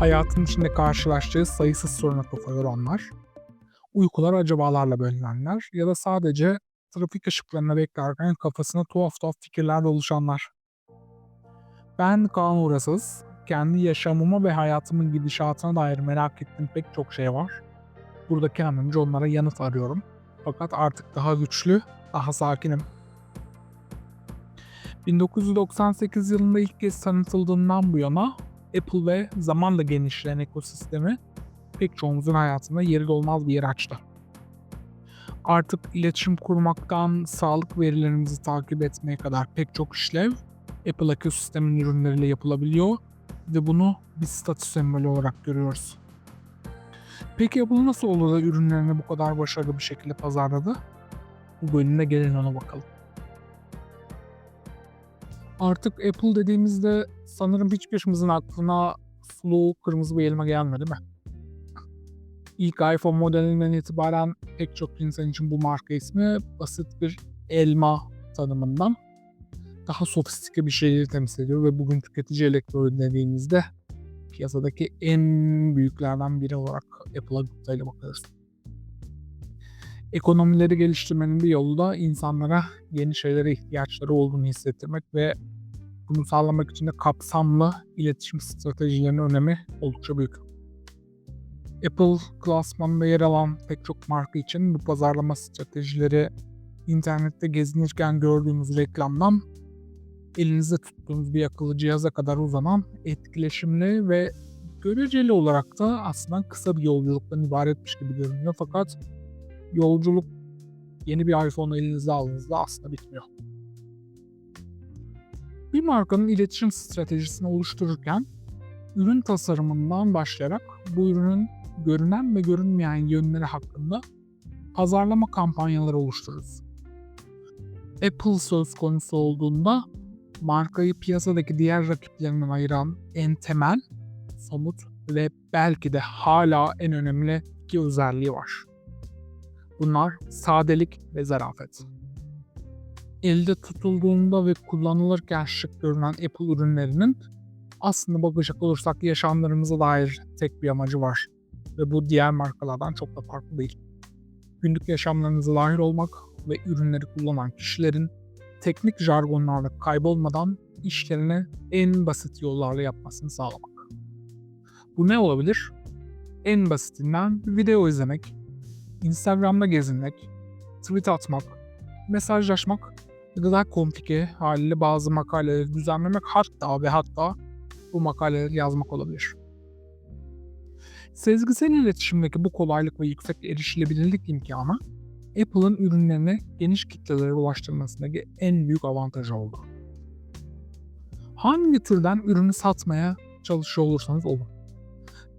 Hayatın içinde karşılaştığı sayısız soruna kafa yoranlar, uykular acabalarla bölünenler ya da sadece trafik ışıklarına beklerken kafasına tuhaf tuhaf fikirlerle oluşanlar. Ben Kaan Uğrasız, kendi yaşamıma ve hayatımın gidişatına dair merak ettiğim pek çok şey var. Burada kendimce onlara yanıt arıyorum. Fakat artık daha güçlü, daha sakinim. 1998 yılında ilk kez tanıtıldığından bu yana Apple ve zamanla genişleyen ekosistemi pek çoğumuzun hayatında yeri olmaz bir yer açtı. Artık iletişim kurmaktan sağlık verilerimizi takip etmeye kadar pek çok işlev Apple ekosistemin ürünleriyle yapılabiliyor ve bunu bir statü sembolü olarak görüyoruz. Peki Apple nasıl oldu da ürünlerini bu kadar başarılı bir şekilde pazarladı? Bu bölümde gelin ona bakalım. Artık Apple dediğimizde sanırım hiçbirimizin aklına sulu kırmızı bir elma gelmedi mi? İlk iPhone modelinden itibaren pek çok insan için bu marka ismi basit bir elma tanımından daha sofistike bir şeyleri temsil ediyor ve bugün tüketici elektronik dediğimizde piyasadaki en büyüklerden biri olarak Apple'a gıptayla bakıyoruz. Ekonomileri geliştirmenin bir yolu da insanlara yeni şeylere ihtiyaçları olduğunu hissettirmek ve bunu sağlamak için de kapsamlı iletişim stratejilerinin önemi oldukça büyük. Apple klasmanında yer alan pek çok marka için bu pazarlama stratejileri internette gezinirken gördüğümüz reklamdan elinizde tuttuğunuz bir akıllı cihaza kadar uzanan etkileşimli ve göreceli olarak da aslında kısa bir yolculuktan ibaretmiş gibi görünüyor. Fakat yolculuk yeni bir iPhone elinize aldığınızda aslında bitmiyor. Bir markanın iletişim stratejisini oluştururken ürün tasarımından başlayarak bu ürünün görünen ve görünmeyen yönleri hakkında pazarlama kampanyaları oluştururuz. Apple söz konusu olduğunda markayı piyasadaki diğer rakiplerinden ayıran en temel, somut ve belki de hala en önemli iki özelliği var. Bunlar sadelik ve zarafet. Elde tutulduğunda ve kullanılırken şık görünen Apple ürünlerinin aslında bakacak olursak yaşamlarımıza dair tek bir amacı var. Ve bu diğer markalardan çok da farklı değil. Günlük yaşamlarınıza dahil olmak ve ürünleri kullanan kişilerin teknik jargonlarla kaybolmadan işlerini en basit yollarla yapmasını sağlamak. Bu ne olabilir? En basitinden video izlemek, Instagram'da gezinmek, tweet atmak, mesajlaşmak ya da daha komplike haliyle bazı makaleleri düzenlemek hatta ve hatta bu makaleleri yazmak olabilir. Sezgisel iletişimdeki bu kolaylık ve yüksek erişilebilirlik imkanı Apple'ın ürünlerini geniş kitlelere ulaştırmasındaki en büyük avantajı oldu. Hangi türden ürünü satmaya çalışıyor olursanız olun.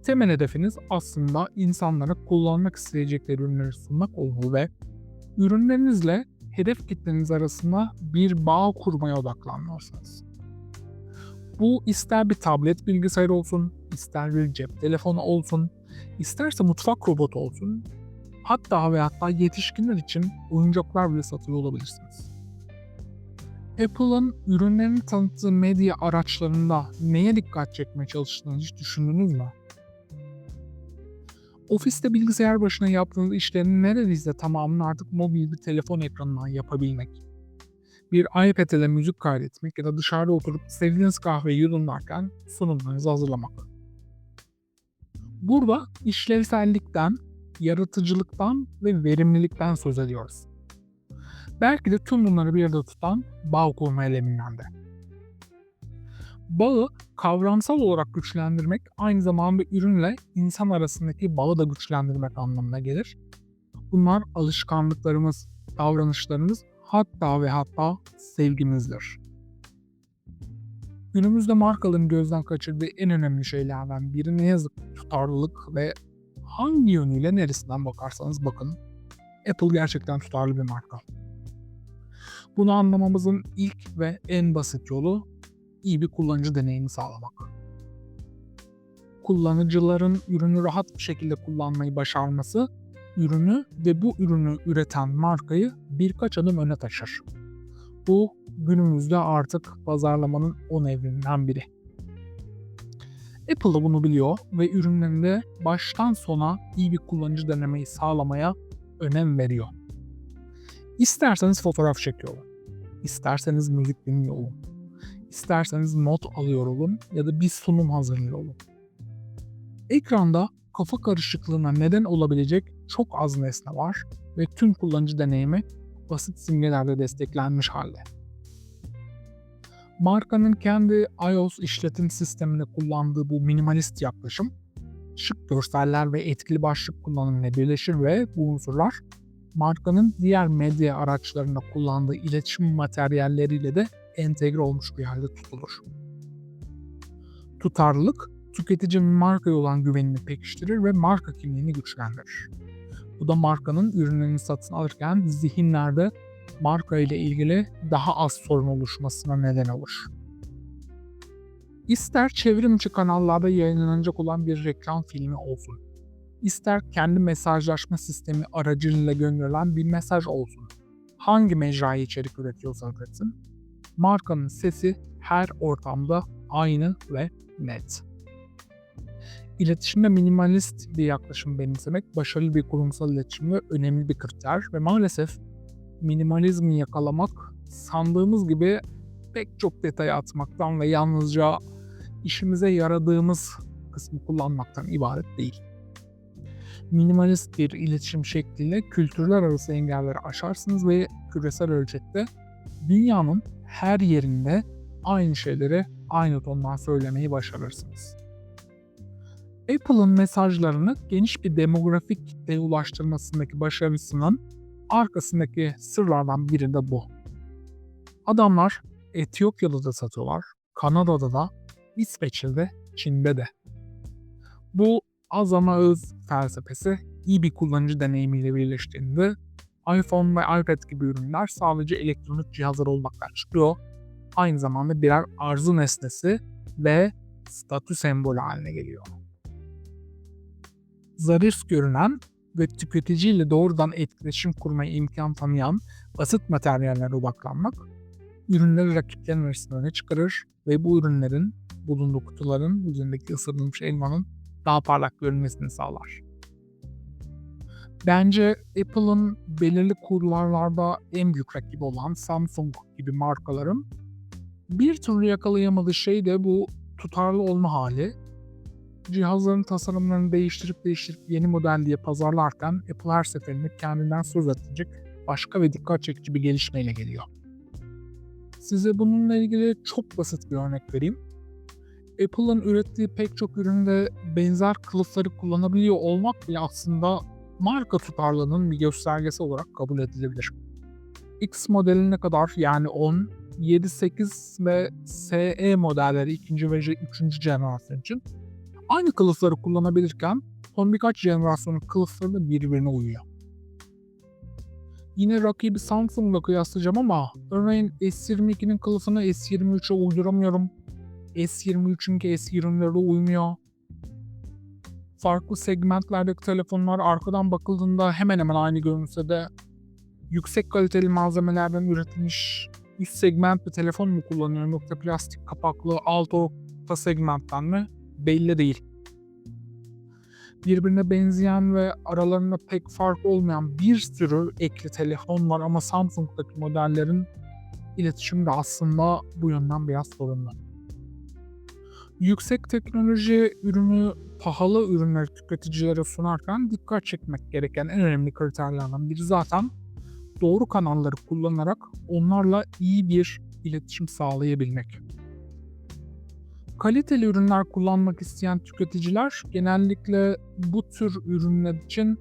Temel hedefiniz aslında insanlara kullanmak isteyecekleri ürünleri sunmak olmalı ve ürünlerinizle hedef kitleniz arasında bir bağ kurmaya odaklanmalısınız. Bu ister bir tablet bilgisayar olsun, ister bir cep telefonu olsun, isterse mutfak robotu olsun, hatta ve hatta yetişkinler için oyuncaklar bile satıyor olabilirsiniz. Apple'ın ürünlerini tanıttığı medya araçlarında neye dikkat çekmeye çalıştığını hiç düşündünüz mü? Ofiste bilgisayar başına yaptığınız işlerin neredeyse tamamını artık mobil bir telefon ekranından yapabilmek. Bir iPad ile müzik kaydetmek ya da dışarıda oturup sevdiğiniz kahveyi yudumlarken sunumlarınızı hazırlamak. Burada işlevsellikten, yaratıcılıktan ve verimlilikten söz ediyoruz. Belki de tüm bunları bir arada tutan bağ kurma elemininden de. Bağı kavramsal olarak güçlendirmek aynı zamanda ürünle insan arasındaki bağı da güçlendirmek anlamına gelir. Bunlar alışkanlıklarımız, davranışlarımız hatta ve hatta sevgimizdir. Günümüzde markaların gözden kaçırdığı en önemli şeylerden biri ne yazık ki tutarlılık ve hangi yönüyle neresinden bakarsanız bakın Apple gerçekten tutarlı bir marka. Bunu anlamamızın ilk ve en basit yolu iyi bir kullanıcı deneyimi sağlamak. Kullanıcıların ürünü rahat bir şekilde kullanmayı başarması, ürünü ve bu ürünü üreten markayı birkaç adım öne taşır. Bu günümüzde artık pazarlamanın on evriminden biri. Apple da bunu biliyor ve ürünlerinde baştan sona iyi bir kullanıcı denemeyi sağlamaya önem veriyor. İsterseniz fotoğraf çekiyor olun, isterseniz müzik dinliyor olun, isterseniz not alıyor olun ya da bir sunum hazırlıyor olun. Ekranda kafa karışıklığına neden olabilecek çok az nesne var ve tüm kullanıcı deneyimi basit simgelerle desteklenmiş halde. Markanın kendi iOS işletim sisteminde kullandığı bu minimalist yaklaşım, şık görseller ve etkili başlık kullanımıyla birleşir ve bu unsurlar markanın diğer medya araçlarında kullandığı iletişim materyalleriyle de entegre olmuş bir halde tutulur. Tutarlılık, tüketicinin markaya olan güvenini pekiştirir ve marka kimliğini güçlendirir. Bu da markanın ürünlerini satın alırken zihinlerde marka ile ilgili daha az sorun oluşmasına neden olur. İster çevrimçi kanallarda yayınlanacak olan bir reklam filmi olsun, ister kendi mesajlaşma sistemi aracılığıyla gönderilen bir mesaj olsun, hangi mecraya içerik üretiyorsa üretsin, markanın sesi her ortamda aynı ve net. İletişimde minimalist bir yaklaşım benimsemek başarılı bir kurumsal iletişimde önemli bir kriter ve maalesef minimalizmi yakalamak sandığımız gibi pek çok detaya atmaktan ve yalnızca işimize yaradığımız kısmı kullanmaktan ibaret değil. Minimalist bir iletişim şekliyle kültürler arası engelleri aşarsınız ve küresel ölçekte dünyanın her yerinde aynı şeyleri aynı tondan söylemeyi başarırsınız. Apple'ın mesajlarını geniş bir demografik kitleye ulaştırmasındaki başarısının arkasındaki sırlardan biri de bu. Adamlar Etiyopya'da da satıyorlar, Kanada'da da, İsveç'te de, Çin'de de. Bu az ama öz felsefesi iyi bir kullanıcı deneyimiyle birleştiğinde iPhone ve iPad gibi ürünler sadece elektronik cihazlar olmaktan çıkıyor. Aynı zamanda birer arzu nesnesi ve statü sembolü haline geliyor. Zarif görünen ve tüketiciyle doğrudan etkileşim kurmaya imkan tanıyan basit materyallere odaklanmak, ürünleri rakiplerin arasında öne çıkarır ve bu ürünlerin bulunduğu kutuların üzerindeki ısırılmış elmanın daha parlak görünmesini sağlar. Bence Apple'ın belirli kulvarlarda en büyük rakibi olan Samsung gibi markaların bir türlü yakalayamadığı şey de bu tutarlı olma hali cihazların tasarımlarını değiştirip değiştirip yeni model diye pazarlarken Apple her seferinde kendinden söz edecek başka ve dikkat çekici bir gelişmeyle geliyor. Size bununla ilgili çok basit bir örnek vereyim. Apple'ın ürettiği pek çok üründe benzer kılıfları kullanabiliyor olmak bile aslında marka tutarlılığının bir göstergesi olarak kabul edilebilir. X modeline kadar yani 10, 7, 8 ve SE modelleri 2. ve 3. jenerasyon için aynı kılıfları kullanabilirken son birkaç jenerasyonun kılıfları da birbirine uyuyor. Yine rakibi Samsung'la kıyaslayacağım ama örneğin S22'nin kılıfını S23'e uyduramıyorum. S23'ün ki S20'lere uymuyor. Farklı segmentlerdeki telefonlar arkadan bakıldığında hemen hemen aynı görünse de yüksek kaliteli malzemelerden üretilmiş üst segment bir telefon mu kullanıyorum yoksa plastik kapaklı alt orta segmentten mi belli değil. Birbirine benzeyen ve aralarında pek fark olmayan bir sürü ekli telefon var ama Samsung'daki modellerin iletişimi de aslında bu yönden biraz sorunlu. Yüksek teknoloji ürünü pahalı ürünleri tüketicilere sunarken dikkat çekmek gereken en önemli kriterlerden biri zaten doğru kanalları kullanarak onlarla iyi bir iletişim sağlayabilmek. Kaliteli ürünler kullanmak isteyen tüketiciler genellikle bu tür ürünler için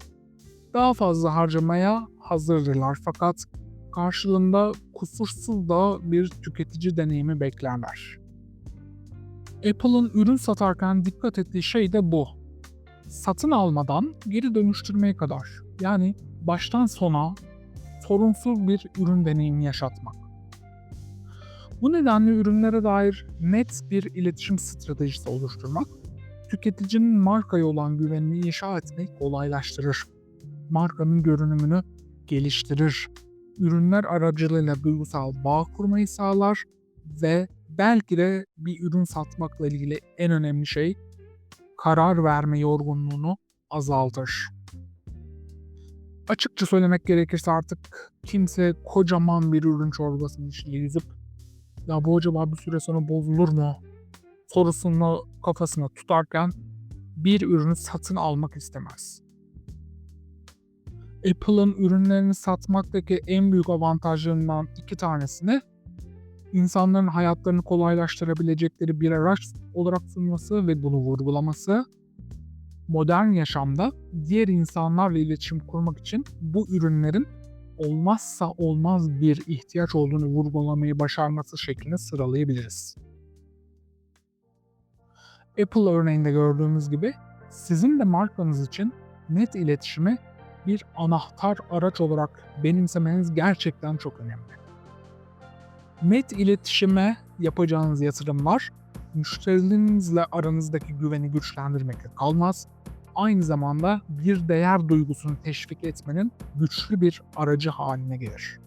daha fazla harcamaya hazırdırlar. Fakat karşılığında kusursuz da bir tüketici deneyimi beklerler. Apple'ın ürün satarken dikkat ettiği şey de bu. Satın almadan geri dönüştürmeye kadar. Yani baştan sona sorunsuz bir ürün deneyimi yaşatmak. Bu nedenle ürünlere dair net bir iletişim stratejisi oluşturmak, tüketicinin markaya olan güvenini inşa etmeyi kolaylaştırır. Markanın görünümünü geliştirir. Ürünler aracılığıyla duygusal bağ kurmayı sağlar ve belki de bir ürün satmakla ilgili en önemli şey karar verme yorgunluğunu azaltır. Açıkça söylemek gerekirse artık kimse kocaman bir ürün çorbasının içine yüzüp ya bu acaba bir süre sonra bozulur mu sorusunu kafasına tutarken bir ürünü satın almak istemez. Apple'ın ürünlerini satmaktaki en büyük avantajlarından iki tanesini insanların hayatlarını kolaylaştırabilecekleri bir araç olarak sunması ve bunu vurgulaması modern yaşamda diğer insanlarla iletişim kurmak için bu ürünlerin olmazsa olmaz bir ihtiyaç olduğunu vurgulamayı başarması şeklinde sıralayabiliriz. Apple örneğinde gördüğümüz gibi sizin de markanız için net iletişimi bir anahtar araç olarak benimsemeniz gerçekten çok önemli. Net iletişime yapacağınız yatırımlar müşterilerinizle aranızdaki güveni güçlendirmekle kalmaz, aynı zamanda bir değer duygusunu teşvik etmenin güçlü bir aracı haline gelir.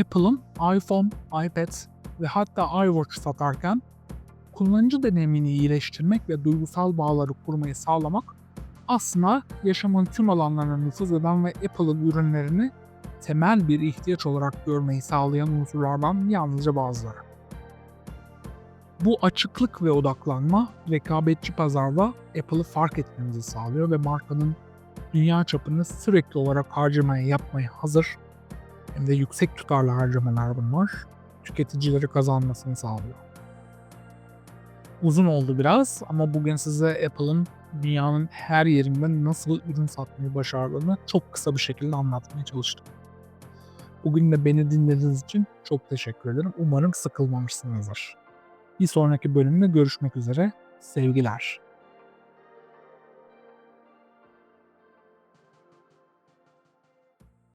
Apple'ın iPhone, iPad ve hatta iWatch satarken kullanıcı deneyimini iyileştirmek ve duygusal bağları kurmayı sağlamak aslında yaşamın tüm alanlarına nüfuz eden ve Apple'ın ürünlerini temel bir ihtiyaç olarak görmeyi sağlayan unsurlardan yalnızca bazıları. Bu açıklık ve odaklanma rekabetçi pazarda Apple'ı fark etmemizi sağlıyor ve markanın dünya çapında sürekli olarak harcamaya yapmaya hazır hem de yüksek tutarlı harcamalar bunlar tüketicileri kazanmasını sağlıyor. Uzun oldu biraz ama bugün size Apple'ın dünyanın her yerinde nasıl ürün satmayı başardığını çok kısa bir şekilde anlatmaya çalıştım. Bugün de beni dinlediğiniz için çok teşekkür ederim. Umarım sıkılmamışsınızdır. Bir sonraki bölümde görüşmek üzere. Sevgiler.